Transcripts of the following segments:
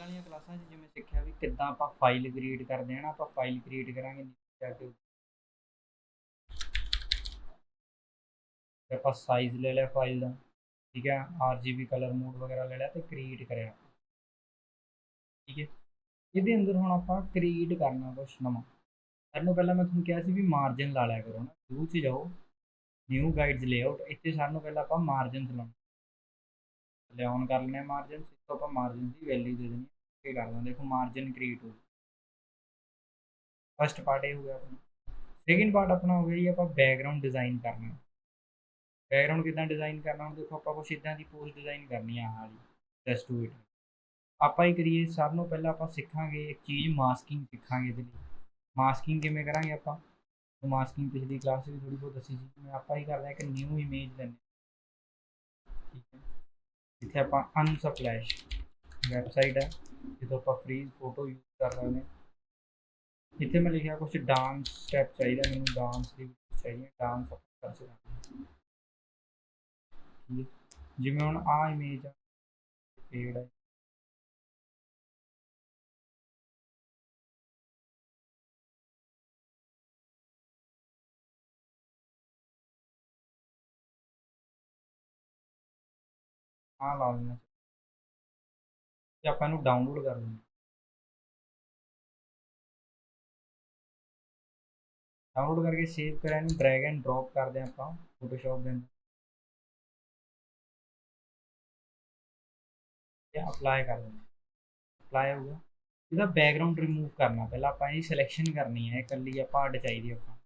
ਪਹਿਲਾਂ ਵਾਲੀਆਂ ਕਲਾਸਾਂ 'ਚ ਜਿਵੇਂ ਸਿੱਖਿਆ ਵੀ ਕਿੱਦਾਂ ਆਪਾਂ ਫਾਈਲ ਕ੍ਰੀਏਟ ਕਰਦੇ ਹਾਂ ਨਾ, ਆਪਾਂ ਫਾਈਲ ਕ੍ਰੀਏਟ ਕਰਾਂਗੇ ਜਾ ਕੇ। ਆਪਾਂ ਸਾਈਜ਼ ਲੈ ਲਿਆ ਫਾਈਲ ਦਾ, ਠੀਕ ਹੈ ਆਰਜੀਬੀ ਕਲਰ ਮੋਡ ਵਗੈਰਾ ਲੈ ਲਿਆ ਤੇ ਕ੍ਰੀਏਟ ਕਰਿਆ। ਠੀਕ ਹੈ? ਇਹਦੇ ਅੰਦਰ ਹੁਣ ਆਪਾਂ ਕ੍ਰੀਏਟ ਕਰਨਾ ਕੁਛ ਨਵਾਂ। ਸਾਨੂੰ ਪਹਿਲਾਂ ਮੈਂ ਤੁਹਾਨੂੰ ਕਿਹਾ ਸੀ ਵੀ ਮਾਰਜਨ ਲਾ ਲਿਆ ਕਰੋ ਨਾ। ਵਿਊ 'ਚ ਜਾਓ। ਨਿਊ ਗਾਈਡਸ ਲੇਆਊਟ ਇੱਥੇ ਸਾਨੂੰ ਪਹਿਲਾਂ ਆਪਾਂ ਮਾਰਜਨਸ ਲਾਉਣਾ। ਲੈ ਔਨ ਕਰ ਲੈਣੇ ਮਾਰਜਨ ਤੋਂ ਆਪਾਂ ਮਾਰਜਨ ਦੀ ਵੈਲਿਊ ਦੇ ਦੇਣੀ ਹੈ ਕਰ ਲਾਂ ਦੇਖੋ ਮਾਰਜਨ ਕ੍ਰੀਏਟ ਹੋ ਫਸਟ ਪਾਰਟ ਇਹ ਹੋ ਗਿਆ ਆਪਣਾ। ਸੈਕਿੰਡ ਪਾਰਟ ਆਪਣਾ ਹੋ ਗਿਆ ਜੀ, ਆਪਾਂ ਬੈਕਗ੍ਰਾਉਂਡ ਡਿਜ਼ਾਈਨ ਕਰਨਾ। ਬੈਕਗ੍ਰਾਉਂਡ ਕਿਦਾਂ ਡਿਜ਼ਾਈਨ ਕਰਨਾ? ਹੁਣ ਦੇਖੋ ਆਪਾਂ ਕੁਛ ਇਦਾਂ ਦੀ ਪੋਸਟ ਡਿਜ਼ਾਈਨ ਕਰਨੀ ਆ, ਆਹ ਜਸਟ ਟੂ ਇਟ ਆਪਾਂ ਹੀ ਕਰੀਏ, ਸਭ ਨੂੰ ਪਹਿਲਾਂ ਆਪਾਂ ਸਿੱਖਾਂਗੇ, ਇੱਕ ਚੀਜ਼ ਮਾਸਕਿੰਗ ਸਿੱਖਾਂਗੇ ਇਹਦੇ ਲਈ। ਮਾਸਕਿੰਗ ਕਿਵੇਂ ਕਰਾਂਗੇ ਆਪਾਂ? ਮਾਸਕਿੰਗ ਪਿਛਲੀ ਕਲਾਸ ਵਿੱਚ ਥੋੜੀ ਬਹੁਤ ਦੱਸੀ ਸੀ। ਮੈਂ ਆਪਾਂ ਹੀ ਕਰਦੇ ਹਾਂ ਕਿ ਨਿਊ ਇਮੇਜ ਲੈਣੇ ਠੀਕ ਹੈ। ਇੱਥੇ ਆਪਾਂ ਅਨਸਪਲੈਸ਼ ਵੈਬਸਾਈਟ ਹੈ, ਜਿੱਥੋਂ ਆਪਾਂ ਫ੍ਰੀ ਫੋਟੋ ਯੂਜ਼ ਕਰ ਸਕਦੇ ਹਾਂ। ਇੱਥੇ ਮੈਂ ਲਿਖਿਆ ਕੁਝ ਡਾਂਸ ਸਟੈਪ ਚਾਹੀਦਾ ਮੈਨੂੰ ਡਾਂਸ ਦੀ ਚਾਹੀਦੀ ਡਾਂਸ ਆਪਾਂ ਕਰ ਸਕਦੇ ਹਾਂ। ਜਿਵੇਂ ਹੁਣ ਆ ਇਮੇਜ ਆ ਪੇੜ ਹੈ ਆ ਲਾ ਲੈਣਾ ਤੇ ਆਪਾਂ ਇਹਨੂੰ ਡਾਊਨਲੋਡ ਕਰ ਲੈਣਾ ਡਾਊਨਲੋਡ ਕਰਕੇ ਸੇਵ ਕਰਿਆ ਇਹਨੂੰ ਡਰੈਗ ਐਂਡ ਡ੍ਰੌਪ ਕਰਦੇ ਆਪਾਂ ਫੋਟੋਸ਼ਾਪ ਦੇ ਅੰਦਰ। ਤੇ ਅਪਲਾਈ ਕਰ ਦਿੰਦੇ ਅਪਲਾਈ ਹੋਊਗਾ ਇਹਦਾ ਬੈਕਗ੍ਰਾਉਂਡ ਰਿਮੂਵ ਕਰਨਾ। ਪਹਿਲਾਂ ਆਪਾਂ ਇਹਦੀ ਸਿਲੈਕਸ਼ਨ ਕਰਨੀ ਹੈ ਇਕੱਲੀ ਆਪਾਂ ਅੱਡ ਚਾਹੀਦੀ ਆਪਾਂ।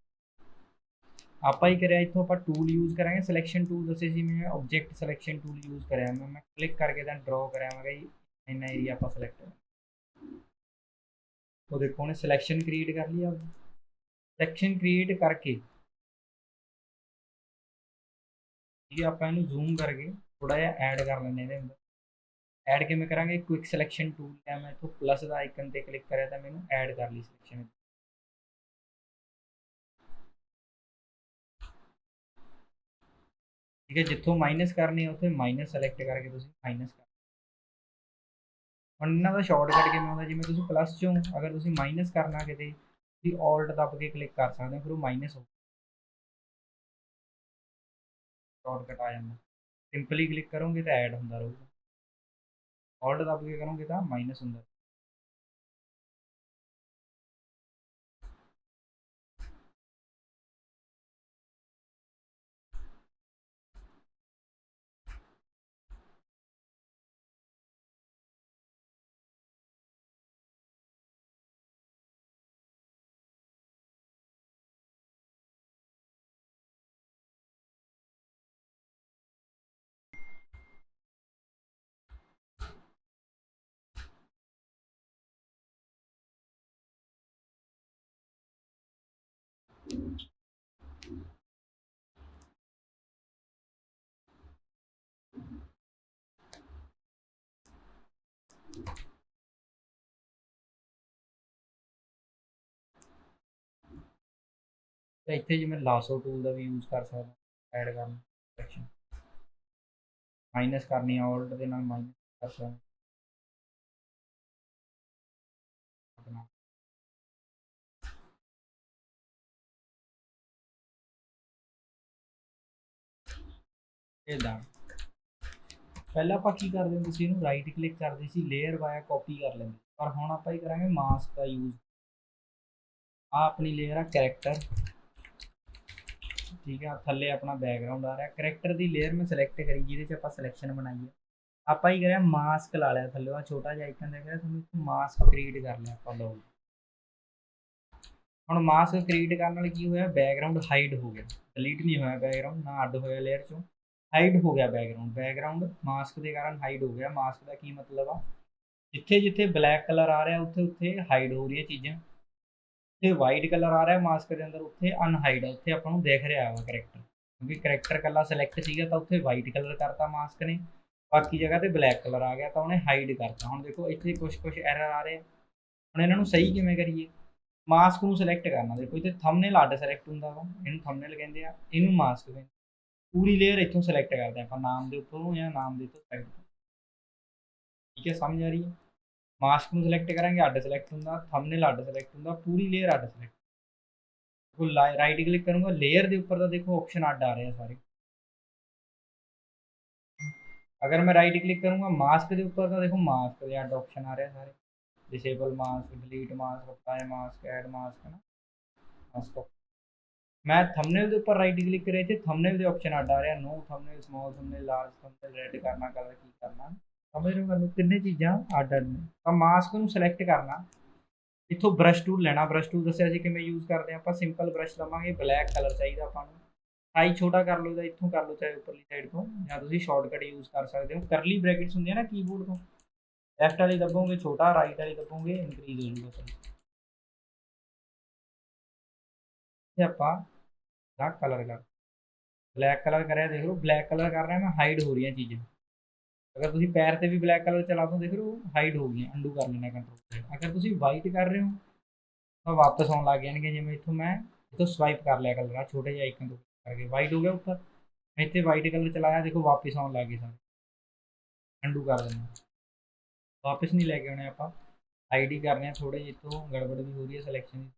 ਆਪਾਂ ਹੀ ਕਰਿਆ, ਇੱਥੋਂ ਆਪਾਂ ਟੂਲ ਯੂਜ਼ ਕਰਾਂਗੇ ਸਿਲੈਕਸ਼ਨ ਟੂਲ ਦੱਸੇ ਸੀ ਮੈਂ ਆਬਜੈਕਟ ਸਿਲੈਕਸ਼ਨ ਟੂਲ ਯੂਜ਼ ਕਰਿਆ ਮੈਂ ਮੈਂ ਕਲਿੱਕ ਕਰਕੇ ਤਾਂ ਡਰਾਅ ਕਰਿਆ, ਮੈਂ ਜੀ, ਇੰਨਾ ਏਰੀਆ ਆਪਾਂ ਸਿਲੈਕਟ ਉਹ ਦੇਖੋ, ਉਹਨੇ ਸਿਲੈਕਸ਼ਨ ਕ੍ਰੀਏਟ ਕਰ ਲਈ ਆ ਸਿਲੈਕਸ਼ਨ ਕ੍ਰੀਏਟ ਕਰਕੇ ਇਹ ਆਪਾਂ ਇਹਨੂੰ ਜ਼ੂਮ ਕਰਕੇ ਥੋੜਾ ਜਿਹਾ ਐਡ ਕਰ ਲੈਂਦੇ ਇਹਦੇ ਅੰਦਰ। ਐਡ ਕਿਵੇਂ ਕਰਾਂਗੇ? ਕੁਇਕ ਸਿਲੈਕਸ਼ਨ ਟੂਲ ਹੈ, ਮੈਂ ਇੱਥੋਂ ਪਲੱਸ ਦਾ ਆਈਕਨ ਤੇ ਕਲਿੱਕ ਕਰਿਆ ਤਾਂ ਮੈਨੂੰ ਐਡ ਕਰ ਲਈ ਸਿਲੈਕਸ਼ਨ ਠੀਕ ਹੈ, ਜਿੱਥੋਂ ਮਾਈਨਸ ਕਰਨੀ ਉੱਥੇ ਮਾਈਨਸ ਸਿਲੈਕਟ ਕਰਕੇ ਤੁਸੀਂ ਮਾਈਨਸ ਕਰ ਹੁਣ ਇਹਨਾਂ ਦਾ ਸ਼ਾਰਟਕਟ ਕਿਵੇਂ ਹੁੰਦਾ? ਜਿਵੇਂ ਤੁਸੀਂ ਪਲੱਸ ਚੋਂ ਅਗਰ ਤੁਸੀਂ ਮਾਈਨਸ ਕਰਨਾ ਕਿਤੇ, ਤੁਸੀਂ ਆਲਟ ਦੱਬ ਕੇ ਕਲਿੱਕ ਕਰ ਸਕਦੇ ਹੋ, ਫਿਰ ਉਹ ਮਾਈਨਸ ਹੋ ਸ਼ਾਰਟਕਟ ਆ ਜਾਂਦਾ। ਸਿੰਪਲੀ ਕਲਿੱਕ ਕਰੋਗੇ ਤਾਂ ਐਡ ਹੁੰਦਾ ਰਹੂਗਾ। ਆਲਟ ਦੱਬ ਕੇ ਕਰੋਗੇ ਤਾਂ ਮਾਈਨਸ ਹੁੰਦਾ ਤਾਂ ਇੱਥੇ ਜਿਵੇਂ ਲਾਸੋ ਟੂਲ ਦਾ ਵੀ ਯੂਜ਼ ਕਰ ਸਕਦਾ ਐਡ ਕਰਨ ਸੈਕਸ਼ਨ ਮਾਈਨਸ ਕਰਨੀ ਆ ਆਲਟ ਦੇ ਨਾਲ ਮਾਈਨਸ ਕਰ ਸਕਦਾ ਇਦਾਂ ਪਹਿਲਾਂ ਆਪਾਂ ਕੀ ਕਰਦੇ ਹੁੰਦੇ ਸੀ, ਇਹਨੂੰ ਰਾਈਟ ਕਲਿੱਕ ਕਰਦੇ ਸੀ ਲੇਅਰ ਵਾਇਆ ਕਾਪੀ ਕਰ ਲੈਂਦੇ। ਪਰ ਹੁਣ ਆਪਾਂ ਹੀ ਕਰਾਂਗੇ ਮਾਸਕ ਦਾ ਯੂਜ਼ ਆ ਆਪਣੀ ਲੇਅਰ ਆ ਕੈਰੈਕਟਰ ਠੀਕ ਆ, ਥੱਲੇ ਆਪਣਾ ਬੈਕਗ੍ਰਾਉਂਡ ਆ ਰਿਹਾ। ਕੈਰੈਕਟਰ ਦੀ ਲੇਅਰ ਮੈਂ ਸਿਲੈਕਟ ਕਰੀ, ਜਿਹਦੇ 'ਚ ਆਪਾਂ ਸਿਲੈਕਸ਼ਨ ਬਣਾਈ ਹੈ ਆਪਾਂ ਹੀ ਕਰਿਆ ਮਾਸਕ ਲਾ ਲਿਆ ਥੱਲੇ ਆ ਛੋਟਾ ਜਿਹਾ ਆਈਕਨ ਦੇਖ ਤੁਹਾਨੂੰ ਇੱਥੇ ਮਾਸਕ ਕ੍ਰੀਏਟ ਕਰ ਲਿਆ ਆਪਾਂ ਲਓ ਹੁਣ ਮਾਸਕ ਕ੍ਰੀਏਟ ਕਰਨ ਨਾਲ ਕੀ ਹੋਇਆ ਬੈਕਗ੍ਰਾਉਂਡ ਹਾਈਡ ਹੋ ਗਿਆ। ਡਿਲੀਟ ਨਹੀਂ ਹੋਇਆ ਬੈਕਗ੍ਰਾਉਂਡ ਨਾ ਅੱਡ ਹੋਇਆ ਲੇਅਰ ਚੋਂ। ਹਾਈਡ ਹੋ ਗਿਆ ਬੈਕਗ੍ਰਾਉਂਡ ਬੈਕਗ੍ਰਾਉਂਡ ਮਾਸਕ ਦੇ ਕਾਰਨ ਹਾਈਡ ਹੋ ਗਿਆ। ਮਾਸਕ ਦਾ ਕੀ ਮਤਲਬ ਆ? ਜਿੱਥੇ ਜਿੱਥੇ ਬਲੈਕ ਕਲਰ ਆ ਰਿਹਾ ਉੱਥੇ ਉੱਥੇ ਹਾਈਡ ਹੋ ਰਹੀਆਂ ਚੀਜ਼ਾਂ। ਤੇ ਵਾਈਟ ਕਲਰ ਆ ਰਿਹਾ ਮਾਸਕ ਦੇ ਅੰਦਰ, ਉੱਥੇ ਅਨਹਾਈਡ ਉੱਥੇ ਆਪਾਂ ਨੂੰ ਦਿਖ ਰਿਹਾ ਵਾ ਕਰੈਕਟਰ ਕਿਉਂਕਿ ਕਰੈਕਟਰ ਕੱਲਾ ਸਿਲੈਕਟ ਸੀਗਾ ਤਾਂ ਉੱਥੇ ਵਾਈਟ ਕਲਰ ਕਰਤਾ ਮਾਸਕ ਨੇ, ਬਾਕੀ ਜਗ੍ਹਾ ਤੇ ਬਲੈਕ ਕਲਰ ਆ ਗਿਆ ਤਾਂ ਉਹਨੇ ਹਾਈਡ ਕਰਤਾ। ਹੁਣ ਦੇਖੋ ਇੱਥੇ ਕੁਝ ਕੁਝ ਐਰਰ ਆ ਰਹੇ ਹੁਣ ਇਹਨਾਂ ਨੂੰ ਸਹੀ ਕਿਵੇਂ ਕਰੀਏ? ਮਾਸਕ ਨੂੰ ਸਿਲੈਕਟ ਕਰਨਾ। ਦੇਖੋ ਇੱਥੇ ਥੰਬਨੇਲ ਅੱਡ ਸਿਲੈਕਟ ਹੁੰਦਾ ਵਾ, ਇਹਨੂੰ ਥੰਬਨੇਲ ਕਹਿੰਦੇ ਆ, ਇਹਨੂੰ ਮਾਸਕ ਕਹਿੰਦੇ ਪੂਰੀ ਲੇਅਰ ਇੱਥੋਂ ਸਿਲੈਕਟ ਕਰਦੇ ਆਪਾਂ, ਨਾਮ ਦੇ ਉੱਪਰੋਂ ਜਾਂ ਨਾਮ ਦੇ ਤੋਂ। ਸਾਈਡ ਠੀਕ ਹੈ, ਸਮਝ ਆ ਰਹੀ ਹੈ? ਮਾਸਕ ਨੂੰ ਸਿਲੈਕਟ ਕਰਾਂਗੇ ਅੱਡ ਸਿਲੈਕਟ ਹੁੰਦਾ ਥੰਬਨੇਲ ਅੱਡ ਸਿਲੈਕਟ ਹੁੰਦਾ ਪੂਰੀ ਲੇਅਰ ਅੱਡ ਸਿਲੈਕਟ ਕੋ ਰਾਈਟ ਕਲਿੱਕ ਕਰੂੰਗਾ ਲੇਅਰ ਦੇ ਉੱਪਰ ਤਾਂ ਦੇਖੋ ਆਪਸ਼ਨ ਅੱਡ ਆ ਰਹੇ ਆ ਸਾਰੇ ਅਗਰ ਮੈਂ ਰਾਈਟ ਕਲਿੱਕ ਕਰੂੰਗਾ ਮਾਸਕ ਦੇ ਉੱਪਰ ਤਾਂ ਦੇਖੋ ਮਾਸਕ ਦੇ ਅੱਡ ਆਪਸ਼ਨ ਆ ਰਹੇ ਆ ਸਾਰੇ disable mask delete mask apply mask add mask ਹੈ ਨਾ ਮਾਸਕ ਮੈਂ ਥੰਬਨੇਲ ਦੇ ਉੱਪਰ ਰਾਈਟ ਕਲਿੱਕ ਕਰੇ ਤੇ ਥੰਬਨੇਲ ਦੇ ਆਪਸ਼ਨ ਅੱਡ ਆ ਰਿਹਾ no thumbnail small thumbnail large thumbnail red ਕਰਨਾ ਕਲਰ ਕੀ ਕਰਨਾ ਸਮਝ ਰਹੇ ਹੋ ਗੱਲ ਕਿੰਨੇ ਚੀਜ਼ਾਂ ਅੱਡ ਨੇ? ਤਾਂ ਮਾਸਕ ਨੂੰ ਸਿਲੈਕਟ ਕਰਨਾ। ਇੱਥੋਂ ਬ੍ਰਸ਼ ਟੂਲ ਲੈਣਾ। ਬ੍ਰਸ਼ ਟੂਲ ਦੱਸਿਆ ਸੀ ਕਿਵੇਂ ਯੂਜ਼ ਕਰਦੇ ਆ ਆਪਾਂ ਸਿੰਪਲ ਬ੍ਰਸ਼ ਲਵਾਂਗੇ। ਬਲੈਕ ਕਲਰ ਚਾਹੀਦਾ ਆਪਾਂ ਨੂੰ। ਸਾਈਜ਼ ਛੋਟਾ ਕਰ ਲਓ ਜਾਂ ਇੱਥੋਂ ਕਰ ਲਓ, ਚਾਹੇ ਉੱਪਰਲੀ ਸਾਈਡ ਤੋਂ। ਜਾਂ ਤੁਸੀਂ ਸ਼ਾਰਟਕਟ ਯੂਜ਼ ਕਰ ਸਕਦੇ ਹੋ। ਕਰਲੀ ਬ੍ਰੈਕਟਸ ਹੁੰਦੀਆਂ ਨਾ ਕੀਬੋਰਡ ਤੋਂ। ਲੈਫਟ ਵਾਲੀ ਦੱਬੋਗੇ, ਛੋਟਾ ਰਾਈਟ ਵਾਲੀ ਦੱਬੋਗੇ ਇਨਕਰੀਜ਼ ਹੋ ਜਾਊਗਾ ਸਾਈਜ਼ ਆਪਾਂ ਦਾ ਕਲਰ ਕਰ ਬਲੈਕ ਕਲਰ ਕਰਿਆ, ਦੇਖ ਲਓ। ਬਲੈਕ ਕਲਰ ਕਰ ਰਿਹਾ ਮੈਂ ਹਾਈਡ ਹੋ ਰਹੀਆਂ ਚੀਜ਼ਾਂ। ਅਗਰ ਤੁਸੀਂ ਪੈਰ ਤੇ ਵੀ ਬਲੈਕ ਕਲਰ ਚਲਾ ਦੋ ਦੇਖ ਲਓ ਹਾਈਡ ਹੋ ਗਈਆਂ ਅੰਡੂ ਕਰ ਲੈਣਾ ਕੰਟਰੋਲ ਅਗਰ ਤੁਸੀਂ ਵਾਈਟ ਕਰ ਰਹੇ ਹੋ ਤਾਂ ਵਾਪਸ ਆਉਣ ਲੱਗ ਜਾਣਗੇ ਜਿਵੇਂ ਇੱਥੋਂ ਮੈਂ ਇੱਥੋਂ ਸਵਾਈਪ ਕਰ ਲਿਆ ਕਲਰ ਆ ਛੋਟੇ ਜਿਹਾ ਆਈਕਨ ਤੋਂ ਕਰਕੇ ਵਾਈਟ ਹੋ ਗਿਆ ਉੱਪਰ ਇੱਥੇ ਵਾਈਟ ਕਲਰ ਚਲਾਇਆ ਦੇਖੋ ਵਾਪਸ ਆਉਣ ਲੱਗ ਗਏ ਸਾਰੇ ਅੰਡੂ ਕਰ ਦਿੰਦੇ ਵਾਪਸ ਨਹੀਂ ਲੈ ਕੇ ਆਉਣੇ ਆਪਾਂ ਆਈਡੀ ਕਰਨੇ ਆ ਥੋੜੇ ਜਿਹੇ ਤੋਂ ਗੜਬੜ ਵੀ ਹੋ ਰਹੀ ਹੈ ਸਿਲੈਕਸ਼ਨ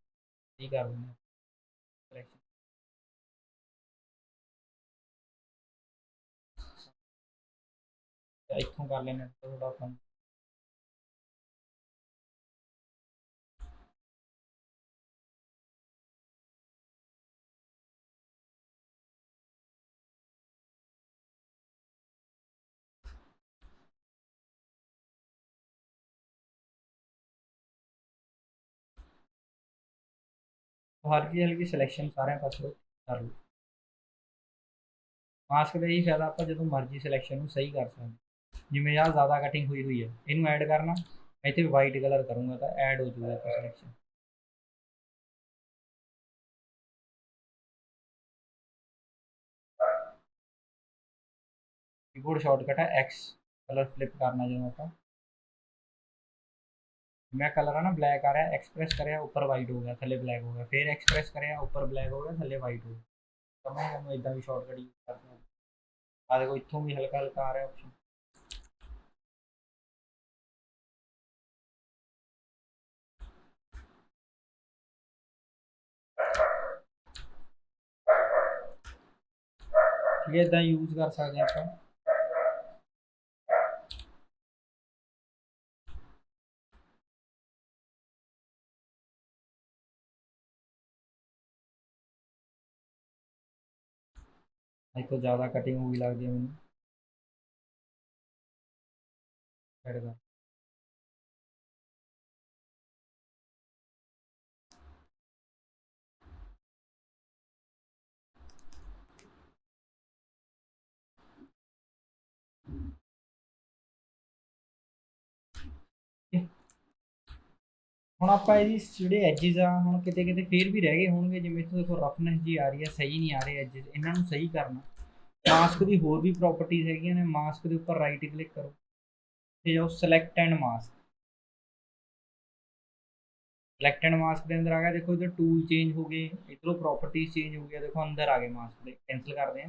ਦੀ ਕਰ ਦਿੰਦੇ ਸਿਲੈਕਸ਼ਨ ਇੱਥੋਂ ਕਰ ਲੈਣੇ ਥੋੜਾ ਆਪਾਂ ਹਲਕੀ ਹਲਕੀ ਸਿਲੈਕਸ਼ਨ ਸਾਰਿਆਂ ਪਾਸੋਂ ਕਰ ਲਓ ਮਾਸਕ ਦਾ ਇਹ ਫਾਇਦਾ ਆਪਾਂ ਜਦੋਂ ਮਰਜ਼ੀ ਸਿਲੈਕਸ਼ਨ ਨੂੰ ਸਹੀ ਕਰ ਸਕਦੇ ਜਿਵੇਂ ਆਹ ਜ਼ਿਆਦਾ ਕਟਿੰਗ ਹੋਈ ਹੋਈ ਹੈ ਇਹਨੂੰ ਐਡ ਕਰਨਾ ਇੱਥੇ ਵਾਈਟ ਕਲਰ ਕਰੂੰਗਾ ਤਾਂ ਐਡ ਹੋ ਜੂਗਾ ਇੱਥੇ ਸਿਲੈਕਸ਼ਨ ਕੀਬੋਰਡ ਸ਼ਾਰਟਕਟ ਹੈ X ਕਲਰ ਫਲਿਪ ਕਰਨਾ ਜਦੋਂ ਆਪਾਂ ਮੈਂ ਕਲਰ ਆ ਨਾ ਬਲੈਕ ਆ ਰਿਹਾ ਐਕਸਪ੍ਰੈਸ ਕਰਿਆ ਉੱਪਰ ਵਾਈਟ ਹੋ ਗਿਆ ਥੱਲੇ ਬਲੈਕ ਹੋ ਗਿਆ ਫਿਰ ਐਕਸਪ੍ਰੈਸ ਕਰਿਆ ਉੱਪਰ ਬਲੈਕ ਹੋ ਗਿਆ ਥੱਲੇ ਵਾਈਟ ਹੋ ਗਿਆ ਤਾਂ ਮੈਂ ਇਹਨੂੰ ਇਦਾਂ ਵੀ ਸ਼ਾਰਟਕਟ ਯੂਜ਼ ਕਰ ਸਕਦਾ ਆ ਦੇਖੋ ਇੱਥੋਂ ਵੀ ਹਲਕਾ ਹਲਕਾ ਆ ਰਿਹਾ ਆਪਸ਼ਨ ਠੀਕ ਹੈ ਇਦਾਂ ਯੂਜ਼ ਕਰ ਸਕਦੇ ਆਪਾਂ। ਅੱਜ ਤੋਂ ਜ਼ਿਆਦਾ ਕਟਿੰਗ ਹੋਈ ਲੱਗਦੀ ਮੈਨੂੰ। ਐਡ ਕਰ ਹੁਣ ਆਪਾਂ ਇਹਦੀ ਜਿਹੜੇ ਐਜਸ ਆ, ਹੁਣ ਕਿਤੇ ਕਿਤੇ ਫੇਰ ਵੀ ਰਹਿ ਗਏ ਹੋਣਗੇ, ਜਿਵੇਂ ਇੱਥੋਂ ਦੇਖੋ ਰਫਨੈਸ ਜੀ ਆ ਰਹੀ ਆ, ਸਹੀ ਨਹੀਂ ਆ ਰਹੇ ਐਜਸ ਇਹਨਾਂ ਨੂੰ ਸਹੀ ਕਰਨਾ। ਮਾਸਕ ਦੀ ਹੋਰ ਵੀ ਪ੍ਰੋਪਰਟੀਆਂ ਹੈਗੀਆਂ ਨੇ ਮਾਸਕ ਦੇ ਉੱਪਰ ਰਾਈਟ ਕਲਿੱਕ ਕਰੋ। ਤੇ ਜਾਓ select and mask select and mask ਦੇ ਅੰਦਰ ਆ ਗਿਆ, ਦੇਖੋ ਇਧਰ ਟੂਲ ਚੇਂਜ ਹੋ ਗਏ, ਇਧਰੋਂ ਪ੍ਰੋਪਰਟੀਆਂ ਚੇਂਜ ਹੋ ਗਿਆ ਦੇਖੋ ਅੰਦਰ ਆ ਗਏ ਮਾਸਕ ਦੇ ਕੈਨਸਲ ਕਰਦੇ ਆ।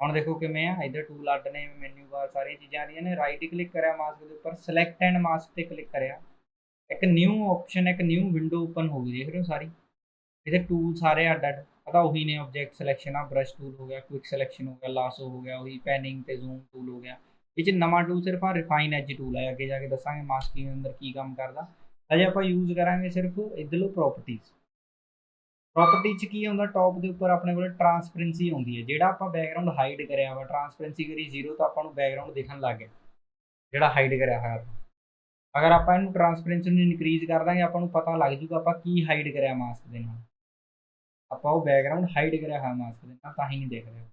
ਹੁਣ ਦੇਖੋ ਕਿਵੇਂ ਆ, ਇਧਰ ਟੂਲ ਅੱਡ ਨੇ ਮੈਨੂ ਬਾਰ ਸਾਰੀਆਂ ਚੀਜ਼ਾਂ ਆ ਰਹੀਆਂ ਨੇ ਰਾਈਟ ਕਲਿੱਕ ਕਰਿਆ ਮਾਸਕ ਦੇ ਉੱਪਰ ਸਿਲੈਕਟ ਐਂਡ ਮਾਸਕ ਤੇ ਕਲਿੱਕ ਕਰਿਆ। ਇੱਕ ਨਿਊ ਆਪਸ਼ਨ ਇੱਕ ਨਿਊ ਵਿੰਡੋ ਓਪਨ ਹੋ ਗਈ ਦੇਖ ਰਹੇ ਹੋ ਸਾਰੀ। ਇਹਦੇ ਟੂਲ ਸਾਰੇ ਅੱਡ ਅੱਡ ਪਤਾ ਉਹੀ ਨੇ ਆਬਜੈਕਟ ਸਿਲੈਕਸ਼ਨ ਆ ਬ੍ਰਸ਼ ਟੂਲ ਹੋ ਗਿਆ ਕੁਇਕ ਸਿਲੈਕਸ਼ਨ ਹੋ ਗਿਆ ਲਾਸੋ ਹੋ ਗਿਆ, ਉਹੀ ਪੈਨਿੰਗ ਤੇ ਜ਼ੂਮ ਟੂਲ ਹੋ ਗਿਆ। ਇਹ ਚ ਨਵਾਂ ਟੂਲ ਸਿਰਫ ਆ ਰਿਫਾਈਨ ਐਜ ਟੂਲ ਆ ਅੱਗੇ ਜਾ ਕੇ ਦੱਸਾਂਗੇ ਮਾਸਕਿੰਗ ਦੇ ਅੰਦਰ ਕੀ ਕੰਮ ਕਰਦਾ। ਅਜੇ ਆਪਾਂ ਯੂਜ਼ ਕਰਾਂਗੇ ਸਿਰਫ ਇਧਰੋਂ ਪ੍ਰੋਪਰਟੀਜ਼ ਪ੍ਰੋਪਰਟੀ ਚ ਕੀ ਹੁੰਦਾ ਟੌਪ ਦੇ ਉੱਪਰ ਆਪਣੇ ਕੋਲ ਟਰਾਂਸਪੇਰੈਂਸੀ ਆਉਂਦੀ ਹੈ। ਜਿਹੜਾ ਆਪਾਂ ਬੈਕਗ੍ਰਾਉਂਡ ਹਾਈਡ ਕਰਿਆ ਵਾ ਟਰਾਂਸਪੇਰੈਂਸੀ ਕਰੀ ਜ਼ੀਰੋ ਤਾਂ ਆਪਾਂ ਨੂੰ ਬੈਕਗ੍ਰਾਉਂਡ ਦਿਖਣ ਲੱਗ ਗਿਆ। ਜਿਹੜਾ ਹਾਈਡ ਕਰਿਆ ਹੋਇਆ ਆਪਾਂ। ਅਗਰ ਆਪਾਂ ਇਹਨੂੰ ਟਰਾਂਸਪੇਰੈਂਸੀ ਨੂੰ ਇਨਕਰੀਜ਼ ਕਰ ਦਾਂਗੇ, ਆਪਾਂ ਨੂੰ ਪਤਾ ਲੱਗ ਜੂਗਾ ਆਪਾਂ ਕੀ ਹਾਈਡ ਕਰਿਆ ਮਾਸਕ ਦੇ ਨਾਲ। ਆਪਾਂ ਉਹ ਬੈਕਗ੍ਰਾਉਂਡ ਹਾਈਡ ਕਰਿਆ ਹੋਇਆ ਮਾਸਕ ਦੇ ਨਾਲ, ਤਾਂ ਹੀ ਨਹੀਂ ਦੇਖ ਰਹੇ।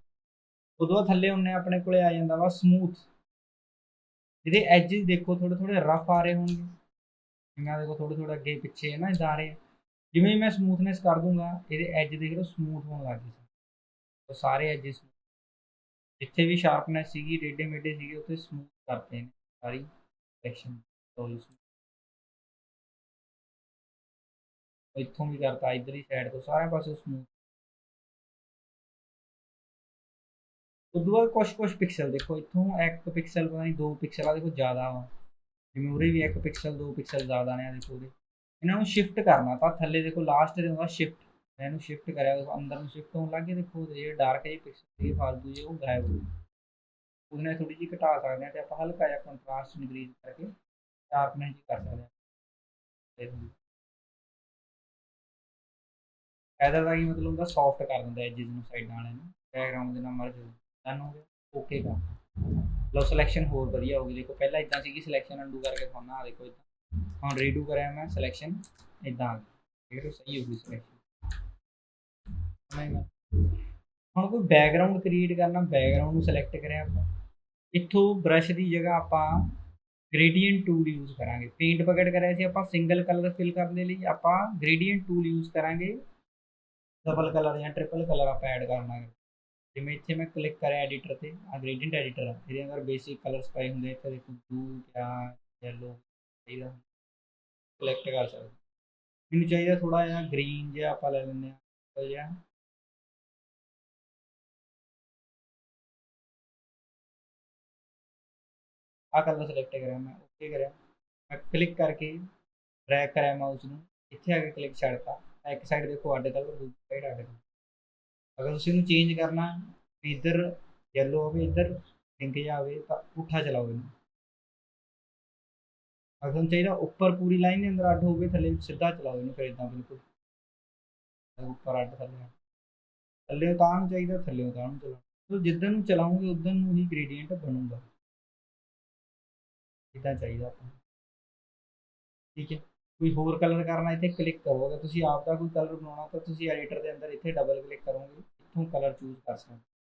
ਉਦੋਂ ਥੱਲੇ ਉਹਨੇ ਆਪਣੇ ਕੋਲੇ ਆ ਜਾਂਦਾ ਵਾ ਸਮੂਥ ਇਹਦੇ ਐਜਸ ਦੇਖੋ ਥੋੜੇ ਥੋੜੇ ਰਫ ਆ ਰਹੇ ਹੋਣਗੇ। ਇਹਨਾਂ ਦੇਖੋ ਥੋੜੇ ਥੋੜੇ ਅੱਗੇ ਪਿੱਛੇ ਹੈ ਨਾ, ਇਦਾਂ ਆ ਰਹੇ ਜਿਵੇਂ ਮੈਂ ਸਮੂਥਨੈਸ ਕਰ ਦੂੰਗਾ, ਇਹਦੇ ਐਜ ਦੇਖ ਲਓ ਸਮੂਥ ਹੋਣ ਲੱਗ ਗਏ। ਉਹ ਸਾਰੇ ਐਜਸ ਜਿੱਥੇ ਵੀ ਸ਼ਾਰਪਨੈਸ ਸੀਗੀ ਟੇਢੇ ਮੇਢੇ ਸੀਗੇ, ਉੱਥੇ ਸਮੂਥ ਕਰਤੇ ਨੇ ਸਾਰੀ ਸੈਕਸ਼ਨ ਇੱਥੋਂ ਵੀ ਕਰਤਾ? ਇਧਰਲੀ ਸਾਈਡ ਤੋਂ ਸਾਰੇ ਪਾਸੇ ਸਮੂਥ ਉਦੋਂ ਬਾਅਦ ਕੁਝ ਕੁਝ ਪਿਕਸਲ ਦੇਖੋ, ਇੱਥੋਂ ਇੱਕ ਪਿਕਸਲ ਪਤਾ ਨਹੀਂ, ਦੋ ਪਿਕਸਲ ਆ, ਦੇਖੋ ਜ਼ਿਆਦਾ ਵਾ। ਜਿਵੇਂ ਉਰੇ ਵੀ 1 ਪਿਕਸਲ 2 ਪਿਕਸਲ ਜ਼ਿਆਦਾ ਨੇ ਆ, ਦੇਖੋ ਉਰੇ। ਇਹਨਾਂ ਨੂੰ ਸ਼ਿਫਟ ਕਰਨਾ, ਤਾਂ ਥੱਲੇ ਦੇਖੋ ਲਾਸਟ ਤੇ ਹੁੰਦਾ ਸ਼ਿਫਟ ਮੈਂ ਇਹਨੂੰ ਸ਼ਿਫਟ ਕਰਿਆ, ਦੇਖੋ ਅੰਦਰ ਨੂੰ ਸ਼ਿਫਟ ਹੋਣ ਲੱਗ ਗਿਆ ਦੇਖੋ ਜਿਹੜੇ ਡਾਰਕ ਜਿਹੇ ਪਿਕਸਲ ਇਹ ਫਾਲਤੂ ਜਿਹੇ, ਉਹ ਗਾਇਬ ਹੋ ਗਏ ਉਹਦੇ ਥੋੜੀ ਜਿਹੀ ਘਟਾ ਸਕਦੇ ਹਾਂ ਤੇ ਆਪਾਂ ਹਲਕਾ ਜਿਹਾ ਕੰਟਰਾਸਟ ਇਨਕਰੀਜ਼ ਕਰਕੇ ਸ਼ਾਰਪਨੈਸ ਜੀ ਕਰ ਸਕਦੇ ਹਾਂ ਇਹਦਾ ਦਾ ਕੀ ਮਤਲਬ ਹੁੰਦਾ ਸੌਫਟ ਕਰ ਦਿੰਦਾ ਐਜਿਸ ਨੂੰ ਸਾਈਡਾਂ ਵਾਲੇ ਨੂੰ ਬੈਕਗ੍ਰਾਉਂਡ ਦੇ ਨਾਲ ਮਰਜ ਡਨ ਹੋ ਗਿਆ ਓਕੇ ਕਰ ਲੋ ਸਿਲੈਕਸ਼ਨ ਹੋਰ ਵਧੀਆ ਹੋ ਗਈ। ਦੇਖੋ ਪਹਿਲਾਂ ਇਦਾਂ ਸੀਗੀ ਸਿਲੈਕਸ਼ਨ ਅੰਡੂ ਕਰਕੇ ਦਿਖਾਉਣਾ ਆ ਦੇਖੋ ਇਦਾਂ ਹੁਣ ਰੀਡੂ ਕਰਿਆ ਮੈਂ ਸਿਲੈਕਸ਼ਨ ਇਦਾਂ ਆ ਗਈ ਇਹ ਸਹੀ ਹੋ ਗਈ ਸਿਲੈਕਸ਼ਨ ਹੁਣ ਕੋਈ ਬੈਕਗ੍ਰਾਉਂਡ ਕ੍ਰੀਏਟ ਕਰਨਾ ਬੈਕਗ੍ਰਾਉਂਡ ਨੂੰ ਸਿਲੈਕਟ ਕਰਿਆ ਆਪਾਂ। ਇੱਥੋਂ ਬ੍ਰਸ਼ ਦੀ ਜਗ੍ਹਾ ਆਪਾਂ ਗ੍ਰੇਡੀਐਂਟ ਟੂਲ ਯੂਜ਼ ਕਰਾਂਗੇ। ਪੇਂਟ ਬਕਟ ਕਰਿਆ ਸੀ ਆਪਾਂ ਸਿੰਗਲ ਕਲਰ ਫਿਲ ਕਰਨ ਦੇ ਲਈ ਆਪਾਂ ਗ੍ਰੇਡੀਐਂਟ ਟੂਲ ਯੂਜ਼ ਕਰਾਂਗੇ। ਡਬਲ ਕਲਰ ਜਾਂ ਟ੍ਰਿਪਲ ਕਲਰ ਆਪਾਂ ਐਡ ਕਰਨਾ ਹੈ। ਜਿਵੇਂ ਇੱਥੇ ਮੈਂ ਕਲਿੱਕ ਕਰਿਆ ਐਡੀਟਰ ਤੇ ਆ ਗ੍ਰੇਡੀਐਂਟ ਐਡੀਟਰ ਆ। ਇਹਦੇ ਅੰਦਰ ਬੇਸਿਕ ਕਲਰਸ ਪਏ ਹੁੰਦੇ ਇੱਥੇ ਦੇਖੋ ਬਲੂ ਕਿਆ ਯੈਲੋ ਇਹਦਾ ਸਿਲੈਕਟ ਕਰ ਸਕਦੇ। ਮੈਨੂੰ ਚਾਹੀਦਾ ਥੋੜਾ ਜਿਹਾ ਗ੍ਰੀਨ ਜਿਹਾ ਆਪਾਂ ਲੈ ਲੈਂਦੇ ਆ ਜਿਹਾ ਆ ਕਲਰ ਸਿਲੈਕਟ ਕਰਿਆ, ਮੈਂ ਓਕੇ ਕਰਿਆ। ਮੈਂ ਕਲਿੱਕ ਕਰਕੇ ਡਰੈਗ ਕਰਿਆ ਮਾਊਸ ਨੂੰ। ਇੱਥੇ ਆ ਕੇ ਕਲਿੱਕ ਛੱਡਤਾ। ਇੱਕ ਸਾਈਡ ਦੇਖੋ, ਅੱਡ ਕਲਰ ਦੂਜੀ ਸਾਈਡ ਅੱਡ ਅਗਰ ਤੁਸੀਂ ਇਹਨੂੰ ਚੇਂਜ ਕਰਨਾ, ਵੀ ਇੱਧਰ ਯੈਲੋ ਹੋਵੇ, ਇੱਧਰ ਪਿੰਕ ਜਿਹਾ ਹੋਵੇ, ਤਾਂ ਪੁੱਠਾ ਚਲਾਓ ਇਹਨੂੰ। ਅਗਰ ਤੁਹਾਨੂੰ ਚਾਹੀਦਾ ਉੱਪਰ ਪੂਰੀ ਲਾਈਨ ਦੇ ਅੰਦਰ ਅੱਡ ਹੋਵੇ ਥੱਲੇ ਸਿੱਧਾ ਚਲਾਓ ਇਹਨੂੰ ਫਿਰ ਇਦਾਂ ਬਿਲਕੁਲ। ਉੱਪਰ ਅੱਡ, ਥੱਲੇ ਥੱਲੇ ਤਾਂ ਨੂੰ ਚਾਹੀਦਾ ਥੱਲੇ ਤਾਂ ਨੂੰ ਚਲਾਓ। ਤੋ ਨੂੰ ਚਲਾਉਂਗੇ ਉਦੋਂ ਨੂੰ ਹੀ ਗ੍ਰੇਡੀਐਂਟ ਬਣੂਗਾ। ਇਦਾਂ ਚਾਹੀਦਾ ਆਪਾਂ? ਠੀਕ ਹੈ, ਕੋਈ ਹੋਰ ਕਲਰ ਕਰਨਾ ਇੱਥੇ ਕਲਿੱਕ ਕਰੋ। ਅਗਰ ਤੁਸੀਂ ਆਪ ਦਾ ਕੋਈ ਕਲਰ ਬਣਾਉਣਾ ਤਾਂ ਤੁਸੀਂ ਐਡੀਟਰ ਦੇ ਅੰਦਰ ਇੱਥੇ ਡਬਲ ਕਲਿੱਕ ਕਰੋਗੇ, ਇੱਥੋਂ ਕਲਰ ਚੂਜ਼ ਕਰ ਸਕਦੇ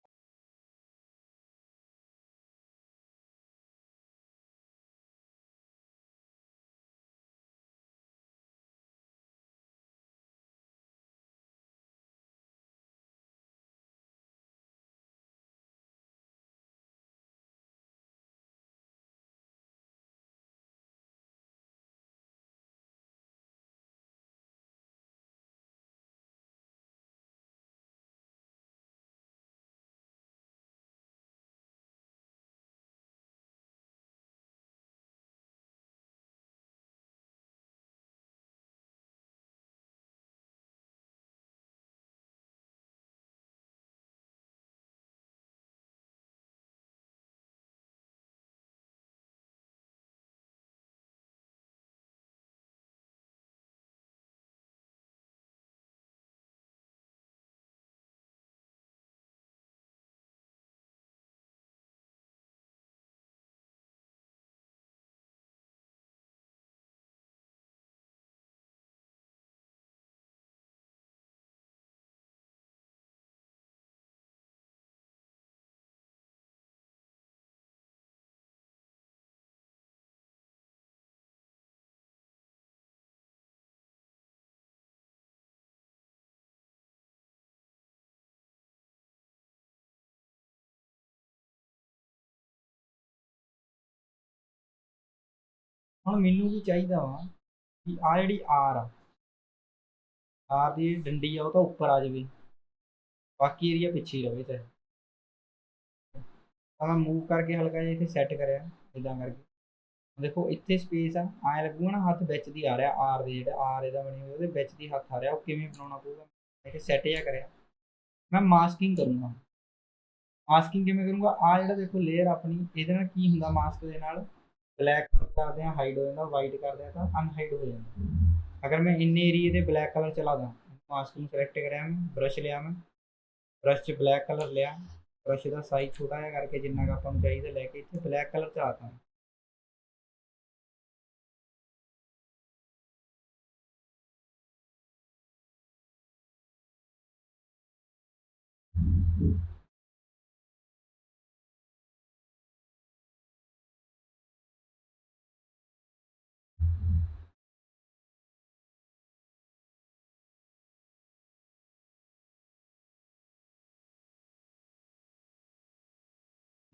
ਹੁਣ ਮੈਨੂੰ ਵੀ ਚਾਹੀਦਾ ਵਾ ਕਿ ਆ ਜਿਹੜੀ ਆਰ ਆ ਆਰ ਦੀ ਡੰਡੀ ਆ ਉਹ ਤਾਂ ਉੱਪਰ ਆ ਜਾਵੇ, ਬਾਕੀ ਏਰੀਆ ਪਿੱਛੇ ਹੀ ਰਵੇ ਚਾਹੇ ਤਾਂ ਮੈਂ ਮੂਵ ਕਰਕੇ ਹਲਕਾ ਜਿਹਾ ਇੱਥੇ ਸੈੱਟ ਕਰਿਆ ਇਦਾਂ ਕਰਕੇ। ਦੇਖੋ ਇੱਥੇ ਸਪੇਸ ਆ, ਐ ਲੱਗੂਗਾ ਨਾ ਹੱਥ ਵਿੱਚ ਦੀ ਆ ਰਿਹਾ ਆਰ ਦੇ ਜਿਹੜਾ ਆਰ ਇਹਦਾ ਬਣੀ ਹੋਈ ਉਹਦੇ ਵਿੱਚ ਦੀ ਹੱਥ ਆ ਰਿਹਾ, ਉਹ ਕਿਵੇਂ ਬਣਾਉਣਾ ਪਊਗਾ? ਇੱਥੇ ਸੈੱਟ ਜਿਹਾ ਕਰਿਆ। ਮੈਂ ਮਾਸਕਿੰਗ ਕਰੂੰਗਾ। ਮਾਸਕਿੰਗ ਕਿਵੇਂ ਕਰੂੰਗਾ? ਆ ਜਿਹੜਾ ਦੇਖੋ ਲੇਅਰ ਆਪਣੀ, ਇਹਦੇ ਨਾਲ ਕੀ ਹੁੰਦਾ ਮਾਸਕ ਦੇ ਨਾਲ? ਬਲੈਕ ਕਰਦੇ ਆ ਹਾਈਡ ਹੋ ਜਾਂਦਾ ਵਾਈਟ ਕਰਦੇ ਆ ਤਾਂ ਅਨਹਾਈਡ ਹੋ ਜਾਂਦਾ। ਅਗਰ ਮੈਂ ਇੰਨੇ ਏਰੀਏ ਦੇ ਬਲੈਕ ਕਲਰ ਚਲਾ ਦਾਂ ਮਾਸਕ ਨੂੰ ਸਿਲੈਕਟ ਕਰਿਆ ਮੈਂ ਬ੍ਰਸ਼ ਲਿਆ ਮੈਂ ਬ੍ਰਸ਼ 'ਚ ਬਲੈਕ ਕਲਰ ਲਿਆ ਬ੍ਰਸ਼ ਦਾ ਸਾਈਜ਼ ਛੋਟਾ ਜਿਹਾ ਕਰਕੇ ਜਿੰਨਾ ਕੁ ਆਪਾਂ ਨੂੰ ਚਾਹੀਦਾ ਲੈ ਕੇ ਇੱਥੇ ਬਲੈਕ ਕਲਰ ਚਲਾਤਾ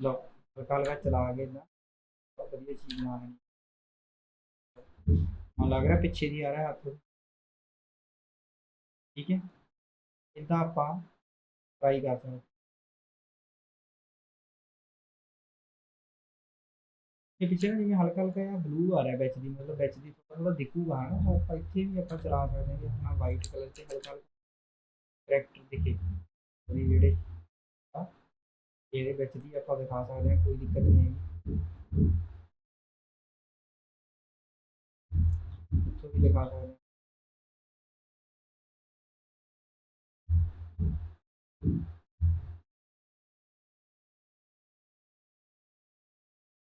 ਲਓ ਹਲਕਾ ਹਲਕਾ ਚਲਾ ਕੇ ਵਧੀਆ ਚੀਜ਼ ਬਣਾ ਲੈਣੀ ਹਾਂ ਲੱਗ ਰਿਹਾ ਪਿੱਛੇ ਦੀ ਆ ਰਿਹਾ ਹੱਥ। ਠੀਕ ਹੈ? ਇਦਾਂ ਆਪਾਂ ਟਰਾਈ ਕਰ ਸਕਦੇ ਇਹ ਪਿੱਛੇ ਨਾ ਜਿਵੇਂ ਹਲਕਾ ਹਲਕਾ ਜਿਹਾ ਬਲੂ ਆ ਰਿਹਾ ਵਿੱਚ ਦੀ, ਮਤਲਬ ਵਿੱਚ ਦੀ ਥੋੜਾ ਥੋੜਾ ਦਿਖੂਗਾ ਹਨਾ ਆਪਾਂ ਇੱਥੇ ਵੀ ਆਪਾਂ ਚਲਾ ਸਕਦੇ ਹਾਂ ਆਪਣਾ ਵਾਈਟ ਕਲਰ ਤੇ ਹਲਕਾ ਹਲਕਾ ਕਰੈਕਟਰ ਦਿਖੇ ਜਿਹੜੇ ਇਹਦੇ ਵਿੱਚ ਵੀ ਆਪਾਂ ਦਿਖਾ ਸਕਦੇ ਹਾਂ, ਕੋਈ ਦਿੱਕਤ ਨਹੀਂ ਹੈਗੀ। ਇੱਥੋਂ ਵੀ ਦਿਖਾ ਸਕਦੇ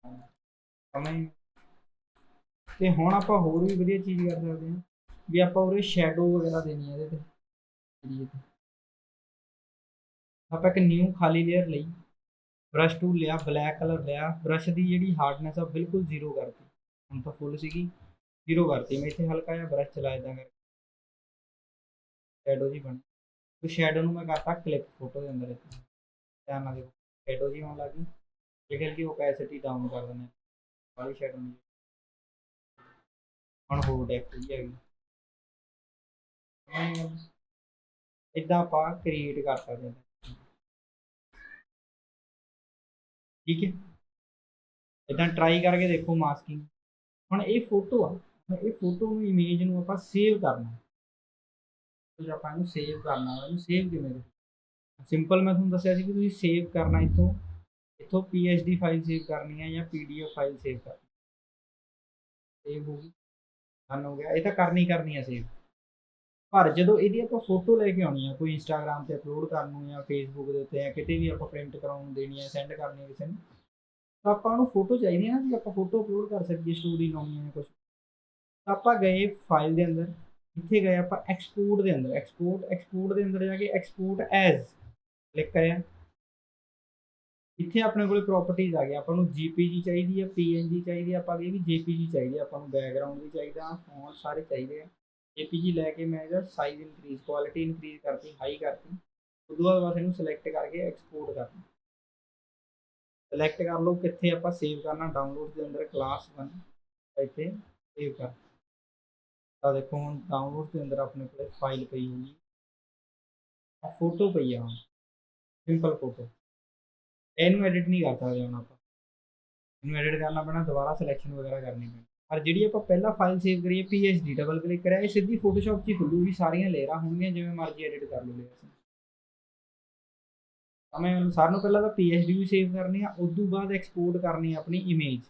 ਹਾਂ। ਸਮਝ ਤੇ ਹੁਣ ਆਪਾਂ ਹੋਰ ਵੀ ਵਧੀਆ ਚੀਜ਼ ਕਰ ਸਕਦੇ ਹਾਂ, ਵੀ ਆਪਾਂ ਉਰੇ ਸ਼ੈਡੋ ਵਗੈਰਾ ਦੇਣੀ ਹੈ ਇਹਦੇ ਤੇ। ਆਪਾਂ ਇੱਕ ਨਿਊ ਖਾਲੀ ਲੇਅਰ ਲਈ। ਬ੍ਰਸ਼ ਟੂਲ ਲਿਆ ਬਲੈਕ ਕਲਰ ਲਿਆ ਬ੍ਰਸ਼ ਦੀ ਜਿਹੜੀ ਹਾਰਡਨੈਸ ਆ ਬਿਲਕੁਲ ਜ਼ੀਰੋ ਕਰਤੀ। ਹੁਣ ਤਾਂ ਫੁੱਲ ਸੀਗੀ ਜ਼ੀਰੋ ਕਰਤੀ। ਮੈਂ ਇੱਥੇ ਹਲਕਾ ਜਿਹਾ ਬ੍ਰਸ਼ ਚਲਾ ਇਦਾਂ ਕਰਕੇ। ਸ਼ੈਡੋ ਜੀ ਬਣ ਤੇ ਸ਼ੈਡੋ ਨੂੰ ਮੈਂ ਕਰਤਾ ਕਲਿੱਪ ਫੋਟੋ ਦੇ ਅੰਦਰ ਇੱਥੇ। ਧਿਆਨ ਨਾਲ ਦੇਖੋ ਸ਼ੈਡੋ ਜੀ ਆਉਣ ਲੱਗੀ ਜਿਹੜੇ ਕਿ ਓਪੈਸਿਟੀ ਡਾਊਨ ਕਰ ਦਿੰਦੇ ਵਾਲੀ ਸ਼ੈਡੋ ਨਹੀਂ ਹੁਣ ਹੋਰ ਡੈਪਥ ਜੀ ਹੈਗੀ। ਇਦਾਂ ਆਪਾਂ ਕ੍ਰੀਏਟ ਕਰ ਸਕਦੇ ਹਾਂ ਠੀਕ ਹੈ? ਇਦਾਂ ਟਰਾਈ ਕਰਕੇ ਦੇਖੋ ਮਾਸਕਿੰਗ ਹੁਣ ਇਹ ਫੋਟੋ ਆ ਇਹ ਫੋਟੋ ਨੂੰ ਇਮੇਜ ਨੂੰ ਆਪਾਂ ਸੇਵ ਕਰਨਾ। ਤੇ ਆਪਾਂ ਇਹਨੂੰ ਸੇਵ ਕਰਨਾ ਇਹਨੂੰ ਸੇਵ ਕਿਵੇਂ ਕਰੀਏ? ਸਿੰਪਲ ਮੈਂ ਤੁਹਾਨੂੰ ਦੱਸਿਆ ਸੀ ਕਿ ਤੁਸੀਂ ਸੇਵ ਕਰਨਾ ਇੱਥੋਂ ਇੱਥੋਂ psd ਫਾਈਲ ਸੇਵ ਕਰਨੀ ਹੈ ਜਾਂ pdf ਫਾਈਲ ਸੇਵ ਕਰਨੀ ਸੇਵ ਹੋ ਗਈ। ਡਨ ਹੋ ਗਿਆ। ਇਹ ਤਾਂ ਕਰਨੀ ਕਰਨੀ ਹੈ ਸੇਵ ਪਰ ਜਦੋਂ ਇਹਦੀ ਆਪਾਂ ਫੋਟੋ ਲੈ ਕੇ ਆਉਣੀ ਆ, ਕੋਈ ਇੰਸਟਾਗ੍ਰam ਤੇ ਅਪਲੋਡ ਕਰਨ ਨੂੰ ਜਾਂ ਫੇਸਬੁੱਕ ਦੇ ਉੱਤੇ ਜਾਂ ਕਿਤੇ ਵੀ ਆਪਾਂ ਪ੍ਰਿੰਟ ਕਰਾਉਣ ਨੂੰ ਦੇਣੀ ਹੈ ਸੈਂਡ ਕਰਨੀ ਹੈ ਕਿਸੇ ਨੂੰ, ਤਾਂ ਆਪਾਂ ਨੂੰ ਫੋਟੋ ਚਾਹੀਦੀ ਹੈ ਨਾ ਵੀ ਆਪਾਂ ਫੋਟੋ ਅਪਲੋਡ ਕਰ ਸਕੀਏ ਸਟੋਰੀ ਲਾਉਣੀ ਹੈ ਜਾਂ ਕੁਝ ਤਾਂ ਆਪਾਂ ਗਏ ਫਾਈਲ ਦੇ ਅੰਦਰ, ਇੱਥੇ ਗਏ ਆਪਾਂ ਐਕਸਪੋਰਟ ਦੇ ਅੰਦਰ ਐਕਸਪੋਰਟ ਐਕਸਪੋਰਟ ਦੇ ਅੰਦਰ ਜਾ ਕੇ ਐਕਸਪੋਰਟ ਐਜ਼ ਕਲਿੱਕ ਕਰਿਆ। ਇੱਥੇ ਆਪਣੇ ਕੋਲੇ ਪ੍ਰਾਪਰਟੀਆਂ ਆ ਗਿਆ ਆਪਾਂ ਨੂੰ ਜੀਪੀਜੀ ਚਾਹੀਦੀ ਹੈ ਪੀਐਨਜੀ ਚਾਹੀਦੀ ਹੈ ਆਪਾਂ ਕਹੀ ਵੀ ਜੇਪੀਜੀ ਚਾਹੀਦੀ ਹੈ ਆਪਾਂ ਨੂੰ ਬੈਕਗ੍ਰਾਉਂਡ ਵੀ ਚਾਹੀਦਾ ਫੋਨ ਸਾਰੇ ਚਾਹੀਦੇ ਆ। ਜੇਪੀਜੀ ਲੈ ਕੇ ਮੈਂ ਇਹਦਾ ਸਾਈਜ਼ ਇਨਕਰੀਜ਼ ਕੁਆਲਿਟੀ ਇਨਕਰੀਜ਼ ਕਰਤੀ ਹਾਈ ਕਰਤੀ। ਉਸ ਤੋਂ ਬਾਅਦ ਬਸ ਇਹਨੂੰ ਸਿਲੈਕਟ ਕਰਕੇ ਐਕਸਪੋਰਟ ਕਰਨਾ ਸਿਲੈਕਟ ਕਰ ਲਓ, ਕਿੱਥੇ ਆਪਾਂ ਸੇਵ ਕਰਨਾ ਡਾਊਨਲੋਡ ਦੇ ਅੰਦਰ ਕਲਾਸ 1 ਇੱਥੇ ਸੇਵ ਕਰ। ਤਾਂ ਦੇਖੋ, ਹੁਣ ਡਾਊਨਲੋਡ ਦੇ ਅੰਦਰ ਆਪਣੇ ਕੋਲ ਫਾਈਲ ਪਈ ਹੋਈ ਆ ਫੋਟੋ ਪਈ ਆ ਹੁਣ। ਸਿੰਪਲ ਫੋਟੋ ਇਹਨੂੰ ਐਡਿਟ ਨਹੀਂ ਕਰ ਸਕਦੇ ਹੁਣ ਆਪਾਂ। ਇਹਨੂੰ ਐਡਿਟ ਕਰਨਾ ਪੈਣਾ, ਦੁਬਾਰਾ ਸਿਲੈਕਸ਼ਨ ਵਗੈਰਾ ਕਰਨੀ ਪੈਣੀ। ਪਰ ਜਿਹੜੀ ਆਪਾਂ ਪਹਿਲਾਂ ਫਾਈਲ ਸੇਵ ਕਰੀਏ psd ਡਬਲ ਕਲਿੱਕ ਕਰਿਆ, ਇਹ ਸਿੱਧੀ ਫੋਟੋਸ਼ਾਪ 'ਚ ਹੀ ਖੁੱਲੂਗੀ, ਸਾਰੀਆਂ ਲੇਅਰਾਂ ਹੋਣਗੀਆਂ, ਜਿਵੇਂ ਮਰਜ਼ੀ ਐਡਿਟ ਕਰ ਲਓ ਲੇਅਰਸ ਤਾਂ ਮੈਂ ਸਾਰਿਆਂ ਨੂੰ ਪਹਿਲਾਂ ਤਾਂ psd ਵੀ ਸੇਵ ਕਰਨੀ ਆ ਉਸ ਤੋਂ ਬਾਅਦ ਐਕਸਪੋਰਟ ਕਰਨੀ ਆ ਆਪਣੀ ਇਮੇਜ